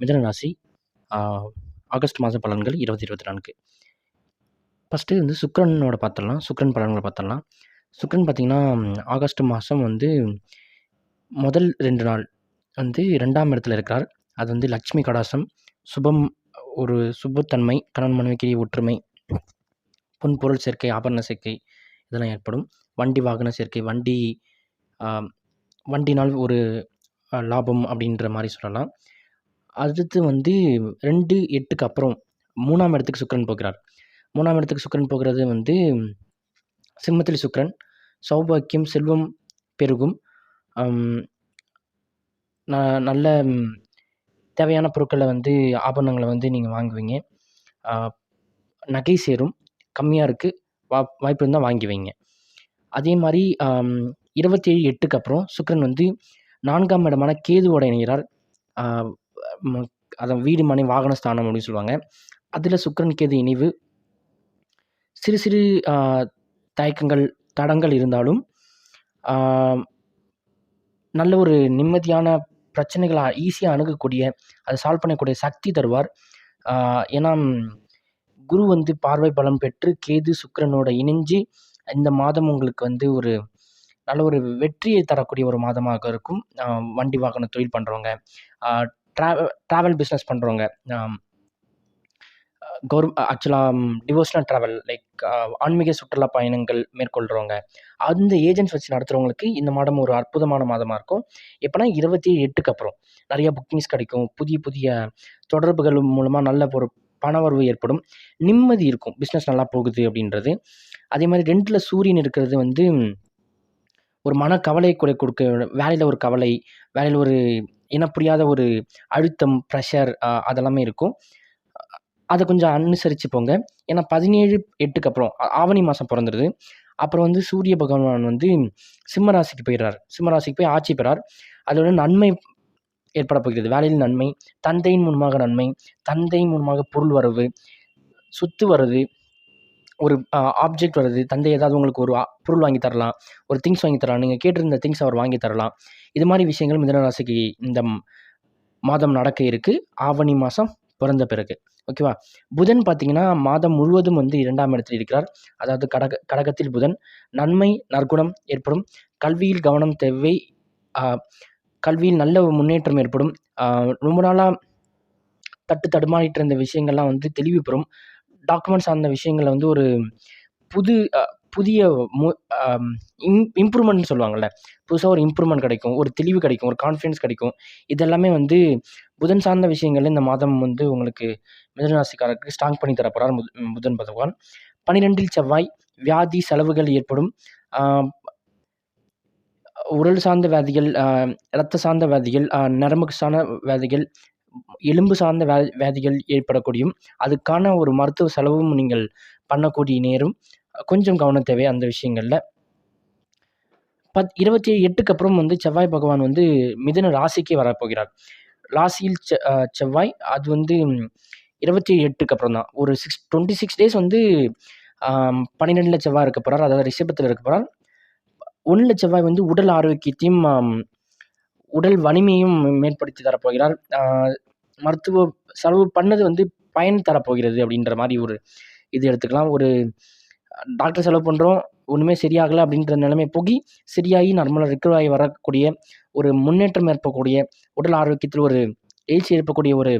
மிதன ராசி ஆகஸ்ட் மாத பலன்கள் இருபது இருபத்தி நான்கு. ஃபஸ்ட்டு வந்து சுக்கரனோட பார்த்துடலாம் சுக்கரன் பலன்களை பார்த்துடலாம் சுக்கரன் பார்த்திங்கன்னா ஆகஸ்ட் மாதம் வந்து முதல் ரெண்டு நாள் வந்து ரெண்டாம் இடத்துல இருக்கிறார். அது வந்து லக்ஷ்மி கடாசம் சுபம் ஒரு சுபத்தன்மை கணவன் மனைவிக்கிரி ஒற்றுமை பொன் பொருள் சேர்க்கை ஆபரண சேர்க்கை இதெல்லாம் ஏற்படும். வண்டி வாகன சேர்க்கை வண்டி வண்டினால் ஒரு லாபம் அப்படின்ற மாதிரி சொல்லலாம். அடுத்து வந்து ரெண்டு எட்டுக்கு அப்புறம் மூணாம் இடத்துக்கு சுக்கிரன் போகிறார். மூணாம் இடத்துக்கு சுக்கிரன் போகிறது வந்து சிம்மத்தில் சுக்கிரன். சௌபாக்கியம் செல்வம் பெருகும். ந நல்ல தேவையான பொருட்களை வந்து ஆபரணங்களை வந்து நீங்கள் வாங்குவீங்க. நகை சேரும். கம்மியாக இருக்குது வா வாய்ப்பு இருந்தால் வாங்கி வைங்க. அதே மாதிரி இருபத்தி ஏழு எட்டுக்கு அப்புறம் சுக்கிரன் வந்து நான்காம் இடமான கேதுவோட இணைகிறார். அதை வீடு மனை வாகன ஸ்தானம் அப்படின்னு சொல்லுவாங்க. அதில் சுக்கிரன் கேது இணைவு. சிறு சிறு தயக்கங்கள் தடங்கள் இருந்தாலும் நல்ல ஒரு நிம்மதியான பிரச்சனைகளை ஈஸியாக அணுகக்கூடிய அதை சால்வ் பண்ணக்கூடிய சக்தி தருவார். ஏன்னா குரு வந்து பார்வை பலம் பெற்று கேது சுக்கிரனோட இணைஞ்சு இந்த மாதம் உங்களுக்கு வந்து ஒரு நல்ல ஒரு வெற்றியை தரக்கூடிய ஒரு மாதமாக இருக்கும். வண்டி வாகன தொழில் பண்ணுறவங்க ட்ராவல் ட்ராவல் பிஸ்னஸ் பண்ணுறவங்க கவர் ஆக்சுவலாக டிவோஷனல் ட்ராவல் லைக் ஆன்மீக சுற்றுலா பயணங்கள் மேற்கொள்கிறவங்க அந்த ஏஜென்ட்ஸ் வச்சு நடத்துகிறவங்களுக்கு இந்த மாதம் ஒரு அற்புதமான மாதமாக இருக்கும். எப்போனா இருபத்தி எட்டுக்கு அப்புறம் நிறையா புக்கிங்ஸ் கிடைக்கும். புதிய புதிய தொடர்புகள் மூலமாக நல்ல ஒரு பணவரவு ஏற்படும். நிம்மதி இருக்கும். பிஸ்னஸ் நல்லா போகுது அப்படின்றது. அதே மாதிரி ரெண்டில் சூரியன் இருக்கிறது வந்து ஒரு மன கவலை குறை கொடுக்க வேலையில் ஒரு கவலை வேலையில் ஒரு இன புரியாத ஒரு அழுத்தம் ப்ரெஷர் அதெல்லாமே இருக்கும். அதை கொஞ்சம் அனுசரித்து போங்க. ஏன்னா பதினேழு எட்டுக்கு அப்புறம் ஆவணி மாதம் பிறந்துருது. அப்புறம் வந்து சூரிய பகவான் வந்து சிம்மராசிக்கு போயிடுறார். சிம்மராசிக்கு போய் ஆட்சி பெறார். அதோட நன்மை ஏற்பட போகிறது. வேலையில் நன்மை தந்தையின் மூலமாக நன்மை தந்தையின் மூலமாக பொருள் வரவு சொத்து வருது ஒரு ஆப்ஜெக்ட் வருது தந்தை ஏதாவது உங்களுக்கு ஒரு பொருள் வாங்கி தரலாம் ஒரு திங்ஸ் வாங்கி தரலாம் நீங்கள் கேட்டிருந்த திங்ஸ் அவர் வாங்கி தரலாம். இது மாதிரி விஷயங்கள் மிதனராசிக்கு இந்த மாதம் நடக்க இருக்குது ஆவணி மாதம் பிறந்த பிறகு. ஓகேவா புதன் பார்த்தீங்கன்னா மாதம் முழுவதும் வந்து இரண்டாம் இடத்தில் இருக்கிறார். அதாவது கடக கடகத்தில் புதன். நன்மை நற்குணம் ஏற்படும். கல்வியில் கவனம் தேவை கல்வியில் நல்ல முன்னேற்றம் ஏற்படும். ரொம்ப நாளாக தட்டு தடுமாறிட்டு இருந்த விஷயங்கள்லாம் வந்து தெளிவு பெறும். டாக்குமெண்ட் சார்ந்த விஷயங்களை வந்து ஒரு புது புதிய மு இம் இம்ப்ரூவ்மெண்ட்னு சொல்லுவாங்கள்ல. புதுசாக ஒரு இம்ப்ரூவ்மெண்ட் கிடைக்கும் ஒரு தெளிவு கிடைக்கும் ஒரு கான்ஃபிடென்ஸ் கிடைக்கும். இதெல்லாமே வந்து புதன் சார்ந்த விஷயங்கள் இந்த மாதம் வந்து உங்களுக்கு மிதனராசிக்காரருக்கு ஸ்ட்ராங் பண்ணி தரப்போகிறார் புதன் பகவான். பனிரெண்டில் செவ்வாய் வியாதி செலவுகள் ஏற்படும். உடல் சார்ந்த வியாதிகள் இரத்த சார்ந்த வியாதிகள் நரம்புக்கு சார்ந்த வியாதிகள் எலும்பு சார்ந்த வே வியாதிகள் ஏற்படக்கூடியும் அதுக்கான ஒரு மருத்துவ செலவும் நீங்கள் பண்ணக்கூடிய நேரம் கொஞ்சம் கவனம் தேவை அந்த விஷயங்களில். பத் இருபத்தி எட்டுக்கு அப்புறம் வந்து செவ்வாய் பகவான் வந்து மிதுன ராசிக்கே வரப்போகிறார். ராசியில் செ செவ்வாய் அது வந்து இருபத்தி எட்டுக்கு அப்புறம் தான். ஒரு சிக்ஸ் டுவெண்ட்டி சிக்ஸ் டேஸ் வந்து பன்னிரெண்டில் செவ்வாய் இருக்க போகிறார் அதாவது ரிஷபத்தில் இருக்க போகிறார் ஒன்றில் செவ்வாய் வந்து உடல் ஆரோக்கியத்தையும் உடல் வலிமையும் மேம்படுத்தி தரப்போகிறார். மருத்துவ செலவு பண்ணது வந்து பயன் தரப்போகிறது அப்படின்ற மாதிரி ஒரு இது எடுத்துக்கலாம். ஒரு டாக்டர் செலவு பண்ணுறோம் ஒன்றுமே சரியாகலை அப்படின்ற நிலைமை போகி சரியாகி நார்மலாக ரெக்கவர் ஆகி வரக்கூடிய ஒரு முன்னேற்றம் ஏற்பக்கூடிய உடல் ஆரோக்கியத்தில் ஒரு எழுச்சி ஏற்பக்கூடிய ஒரு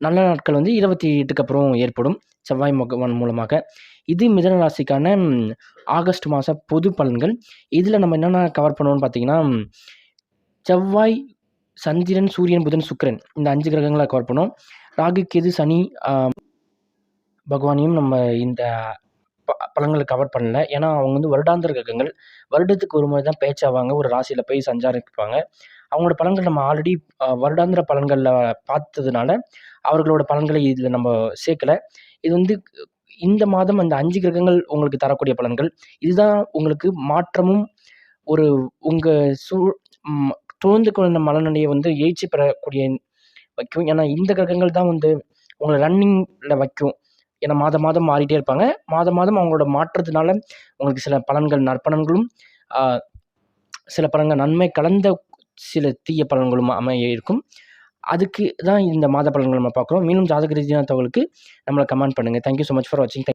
நல்ல நாட்கள் வந்து இருபத்தி எட்டுக்கு அப்புறம் ஏற்படும் செவ்வாய் முகவன் மூலமாக. இது மிதன ராசிக்கான ஆகஸ்ட் மாத பொது பலன்கள். இதில் நம்ம என்னென்ன கவர் பண்ணுவோம்னு பார்த்தீங்கன்னா செவ்வாய் சந்திரன் சூரியன் புதன் சுக்கரன். இந்த அஞ்சு கிரகங்களை கவர் பண்ணோம் ராகு கேது சனி பகவானையும் நம்ம இந்த ப கவர் பண்ணல. ஏன்னா அவங்க வந்து வருடாந்திர கிரகங்கள். வருடத்துக்கு ஒரு முறை தான் பேச்சாவாங்க. ஒரு ராசியில் போய் சஞ்சாரிப்பாங்க. அவங்களோட பலன்கள் நம்ம ஆல்ரெடி வருடாந்திர பலன்களில் பார்த்ததுனால அவர்களோட பலன்களை இதில் நம்ம சேர்க்கல. இது வந்து இந்த மாதம் அந்த அஞ்சு கிரகங்கள் உங்களுக்கு தரக்கூடிய பலன்கள். இதுதான் உங்களுக்கு மாற்றமும் ஒரு உங்கள் சூ தோந்து கொண்ட மலநடையை வந்து எழுச்சி பெறக்கூடிய வைக்கும் ஏன்னா இந்த கிரகங்கள் தான் வந்து உங்களை ரன்னிங்கில் வைக்கும் ஏன்னா மாதம் மாதம் மாறிட்டே இருப்பாங்க மாதம் மாதம் அவங்களோட மாற்றத்தினால உங்களுக்கு சில பலன்கள் நற்பலன்களும் சில பலன்கள் நன்மை கலந்த சில தீய பலன்களும் அமைய இருக்கும் அதுக்கு தான் இந்த மாத பலன்கள் நம்ம பார்க்குறோம். மீண்டும் ஜாதக ரீதியான தகவலுக்கு நம்மள கமெண்ட் பண்ணுங்க. Thank you so much for வாட்சிங்.